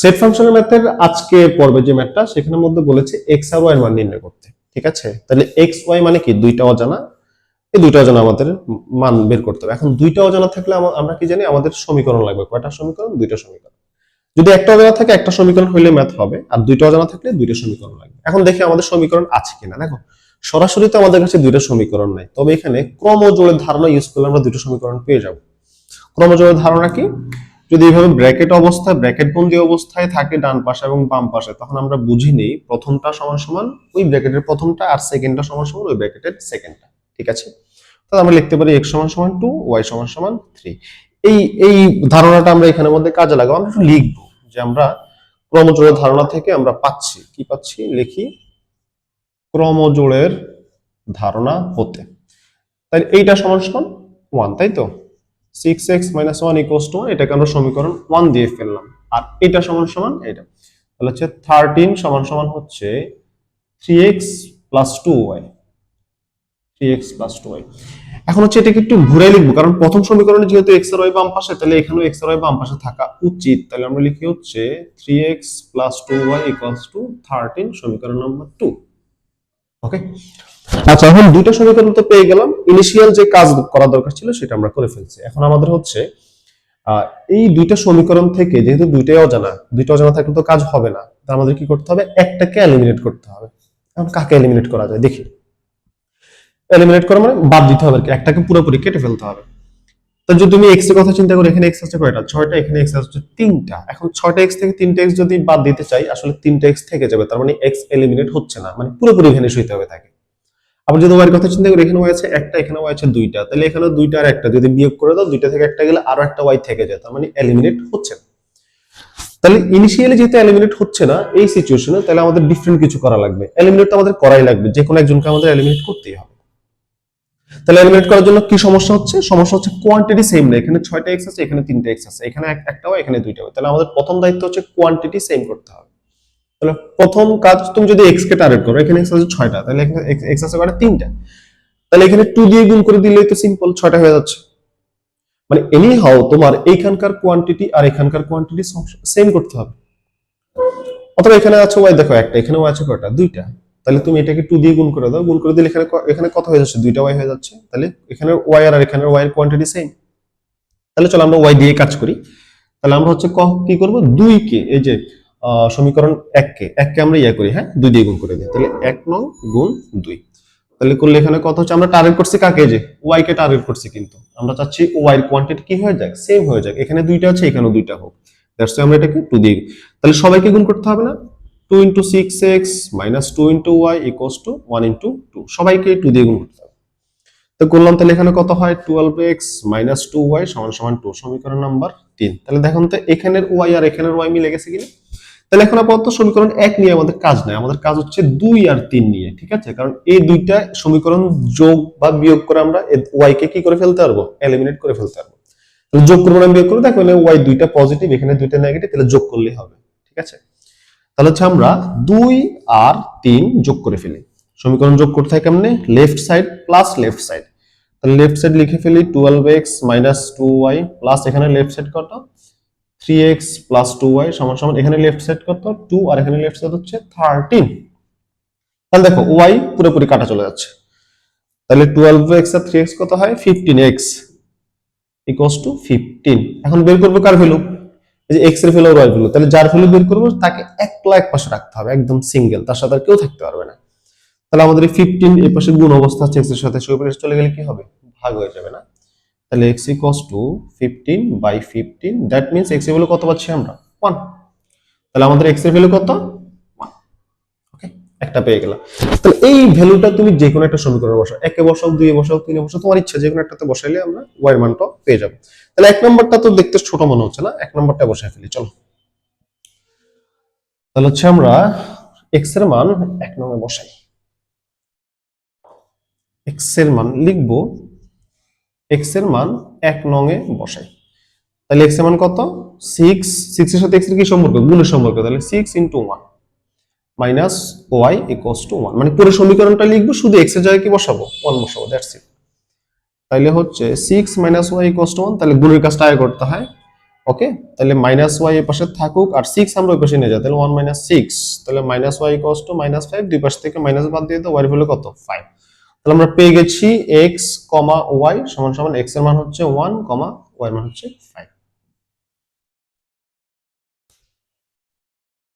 Set ফাংশনের ম্যাথের আজকে পর্বে যে ম্যাথটা সেখানের মধ্যে বলেছে এক্স আর ওয়াই এর মান নির্ণয় করতে। ঠিক আছে? তাহলে এক্স ওয়াই মানে কি? দুইটা অজানা। এই দুইটা অজানা আমাদের মান বের করতে হবে। এখন দুইটা অজানা থাকলে আমরা কি জানি? আমাদের সমীকরণ লাগবে। কয়টা সমীকরণ? দুইটা সমীকরণ। যদি একটা অজানা থাকে, একটা সমীকরণ হইলে ম্যাথ হবে। আর দুইটা অজানা থাকলে দুইটা সমীকরণ লাগবে। এখন দেখি আমাদের সমীকরণ আছে কিনা। দেখো, সরাসরি তো আমাদের কাছে দুইটা সমীকরণ নাই। তবে এখানে ক্রমজোড়ের ধারণা ইউজ করলে আমরা দুইটা সমীকরণ পেয়ে যাব। ক্রমজোড়ের ধারণা কি? যদি এইভাবে ব্র্যাকেট অবস্থায় ব্র্যাকেট বন্দি অবস্থায় থাকে ডান পাশে এবং বাম পাশে, তখন আমরা বুঝি নেই প্রথমটা সমান সমান ওই ব্র্যাকেটের প্রথমটা আর সেকেন্ডটা সমান সমান ওই ব্র্যাকেটের সেকেন্ডটা ঠিক আছে? তাহলে আমরা লিখতে পারি এক্স সমান সমান টু ওয়াই সমান সমান থ্রি এই এই ধারণাটা আমরা এখানের মধ্যে কাজে লাগাবো, আমরা একটু লিখব যে আমরা ক্রমজোড়ের ধারণা থেকে আমরা পাচ্ছি, কি পাচ্ছি? লিখি ক্রমজোড়ের ধারণা হতে। তাই এইটা সমান সমান ওয়ান তাই তো? Six x minus one equals to এটাকে আমরা সমীকরণ ওয়ান দিয়ে ফেললাম। আর এটা সমান সমান এটা তাহলে হচ্ছে থার্টিন সমান সমান হচ্ছে three x plus two y three x plus two y এখন হচ্ছে এটাকে একটু ঘুরে লিখব, কারণ প্রথম সমীকরণে যেহেতু এক্স আর ওয়াই বাম পাশে, তাহলে এখানেও এক্স আর ওয়াই বাম পাশে থাকা উচিত। তাহলে আমরা লিখি হচ্ছে three x plus two y equals to thirteen সমীকরণ নাম্বার টু ওকে আচ্ছা এখন দুইটা সমীকরণ তো পেয়ে গেলাম। ইনিশিয়াল যে কাজ করা দরকার ছিল সেটা আমরা করে ফেলছি। এখন আমাদের হচ্ছে এই দুইটা সমীকরণ থেকে যেহেতু দুইটাই অজানা, দুইটা অজানা থাকলে তো কাজ হবে না। তার আমাদের কি করতে হবে? একটাকে এলিমিনেট করতে হবে। এখন কাকে এলিমিনেট করা যায়? দেখি। এলিমিনেট করা মানে বাদ দিতে হবে একটাকে পুরোপুরি কেটে ফেলতে হবে। তো যদি তুমি এক্সের কথা চিন্তা করো, এখানে এক্স আছে কয়টা? ছয়টা, এখানে এক্স আছে তিনটা। এখন ছয়টা এক্স থেকে তিনটা এক্স যদি বাদ দিতে চাই, আসলে তিনটা এক্স থেকে যাবে। তার মানে এক্স এলিমিনেট হচ্ছে না। মানে পুরোপুরি ভ্যানিশ হইতে হবে তাকে। আবার যদি ওয়াইয়ের কথা চিন্তা করি, এখানে ওয়াই আছে একটা, এখানে ওয়াই আছে দুইটা। তাহলে এখানে দুইটা আর একটা। যদি বিয়োগ করে দাও, দুইটা থেকে একটা গেলে আরও একটা ওয়াই থেকে যায়। তার মানে এলিমিনেট হচ্ছে না। তাহলে ইনিশিয়ালি যেহেতু এলিমিনেট হচ্ছে না, এই সিচুয়েশনে তাহলে আমাদের ডিফারেন্ট কিছু করা লাগবে। এলিমিনেট তো আমাদের করাই লাগবে। যে কোনো একজনকে আমাদের এলিমিনেট করতেই হবে। তাহলে এলিমিনেট করার জন্য কি সমস্যা হচ্ছে? সমস্যা হচ্ছে কোয়ান্টিটি সেম না এখানে ছয়টা এক্স আছে, এখানে তিনটা এক্স আছে। এখানে এক- একটা হয় এখানে দুইটা। হয় তাহলে আমাদের প্রথম দায়িত্ব হচ্ছে কোয়ান্টিটি সেম করতে হবে। তাহলে প্রথম কাজ তুমি যদি এক্স কে টার্গেট করো, এখানে এক্স আছে ছয়টা, তাহলে এখানে এক্স আছে কয়টা? তিনটা। তাহলে এখানে টু দিয়ে গুণ করে দিলেই তো সিম্পল ছয়টা হয়ে যাচ্ছে। মানে এনি হাও তোমার এইখানকার কোয়ান্টিটি আর এখানকার কোয়ান্টিটি সেম করতে হবে। অথবা এখানে আছে ওয়াই দেখো একটা, এখানে ওয়াই আছে কয়টা? দুইটা। তাহলে তুমি এটাকে টু দিয়ে গুণ করে দাও, গুণ করে দিলে এখানে এখানে কত হয়ে যাচ্ছে? দুইটা ওয়াই হয়ে যাচ্ছে। তাহলে এখানে ওয়াই আর এখানে ওয়াই এর কোয়ান্টিটি সেম তাহলে চলো আমরা ওয়াই দিয়ে কাজ করি। তাহলে আমরা হচ্ছে ক- কি করব? দুই কে এই যে সমীকরণ এক কে। এক কে আমরা ইয়া করি হ্যাঁ? দুই দিয়ে গুণ করে দিই। তাহলে এক নং গুণ দুই। তাহলে করলে এখানে কত হচ্ছে আমরা টার্গেট করছি কাকে? যে ওয়াই কে টার্গেট করছি কিন্তু। আমরা চাচ্ছি ওয়াই এর কোয়ান্টিটি কি হয়ে যাক? সেম হয়ে যাক। এখানে দুইটা আছে, এখানেও দুইটা হোক। দ্যাটস আমরা এটাকে টু দিয়ে তাহলে সবাইকে গুণ করতে হবে না? Two into six x minus two into y equals to one into two সবাইকে টু দিয়ে গুণ করতে হবে। তো করলাম, তাহলে এখানে কত হয়? Twelve x minus two y সমান সমান টু সমীকরণ নাম্বার তিন। তাহলে দেখুন তো, এখানের ওয়াই আর এখানের ওয়াই মিলে গেছে কিনা? তাহলে এখন আপাতত সমীকরণ এক নিয়ে আমাদের কাজ নাই। আমাদের কাজ হচ্ছে দুই আর তিন নিয়ে, ঠিক আছে? কারণ এই দুইটা সমীকরণ যোগ বা বিয়োগ করে আমরা ওয়াই কে কি করে ফেলতে পারব? এলিমিনেট করে ফেলতে পারব। তাহলে যোগ করব না বিয়োগ করব। দেখো ওয়াই দুইটা পজিটিভ এখানে দুইটা নেগেটিভ তাহলে যোগ করলেই হবে, ঠিক আছে? তাহলে হচ্ছে আমরা দুই আর তিন যোগ করে ফেলি। সমীকরণ যোগ করতে হয় কেমনে? Left side plus left side তাহলে লেফট সাইড লিখে ফেলি twelve x minus two y plus এখানে লেফট সাইড কত? Three x plus two y সমান সমান, এখানে লেফট সাইড কত? টু আর এখানে লেফট সাইড হচ্ছে থার্টিন তাহলে দেখো ওয়াই পুরোপুরি কাটা চলে যাচ্ছে। তাহলে টুয়েলভ এক্স আর থ্রি এক্স কত হয়? Fifteen x equals to fifteen এখন বের করব কার ভ্যালু এই যে এক্সের ভ্যালু ওয়াই ভ্যালু তাহলে যার ভ্যালু বের করব, তাকে একলা এক পাশে রাখতে হবে, একদম সিঙ্গেল তার সাথে আর কেউ থাকতে পারবে না। তাহলে আমাদের ফিফটিন এই পাশে গুণ অবস্থা আছে এক্সের সাথে সেই চলে গেলে কি হবে? ভাগ হয়ে যাবে না। তাহলে x equals to fifteen by fifteen that means এক্সের ভ্যালু কত পাচ্ছি আমরা? ওয়ান তাহলে আমাদের এক্সের ভ্যালু কত? ওকে একটা পেয়ে গেলাম। তাহলে এই ভ্যালুটা তুমি যে কোনো একটা সমীকরণে বসাও। একে বসাও দুইয়ে বসাও, তিনে বসাও, তোমার ইচ্ছা যে কোনো একটাতে বসাইলে আমরা ওয়াই মানটা পেয়ে যাব। তাহলে এক নম্বরটা তো দেখতে ছোট মনে হচ্ছে না, এক নম্বরটা বসাই ফেলি, চলো। তাহলে হচ্ছে আমরা এক্সের মান এক নম্বরে বসাই। এক্সের মান লিখব এক্সের মান এক নঙে বসাই। তাহলে এক্সের মান কত? সিক্স সিক্স এর সাথে এক্সের কি সম্পর্ক? গুণের সম্পর্ক। তাহলে six into one minus y equals to one মানে পুরো সমীকরণটা লিখব, শুধু এক্সের জায়গায় কি বসাবো? ওয়ান বসাবো দ্যাটস ইট তাহলে হচ্ছে six minus y equals to one তাহলে গুণের কাজটা আগে করতে হয়। ওকে তাহলে মাইনাস ওয়াই এই পাশে থাকুক, আর সিক্স আমরা ওই পাশে নিয়ে যাই। তাহলে ওয়ান মাইনাস সিক্স তাহলে minus y equals to minus five দুই পাশ থেকে মাইনাস বাদ দিয়ে তো ওয়াই ভ্যালু কত? ফাইভ তাহলে আমরা পেয়ে গেছি এক্স কমা ওয়াই সমান সমান এক্সের মান হচ্ছে ওয়ান কমা ওয়াই মান হচ্ছে ফাইভ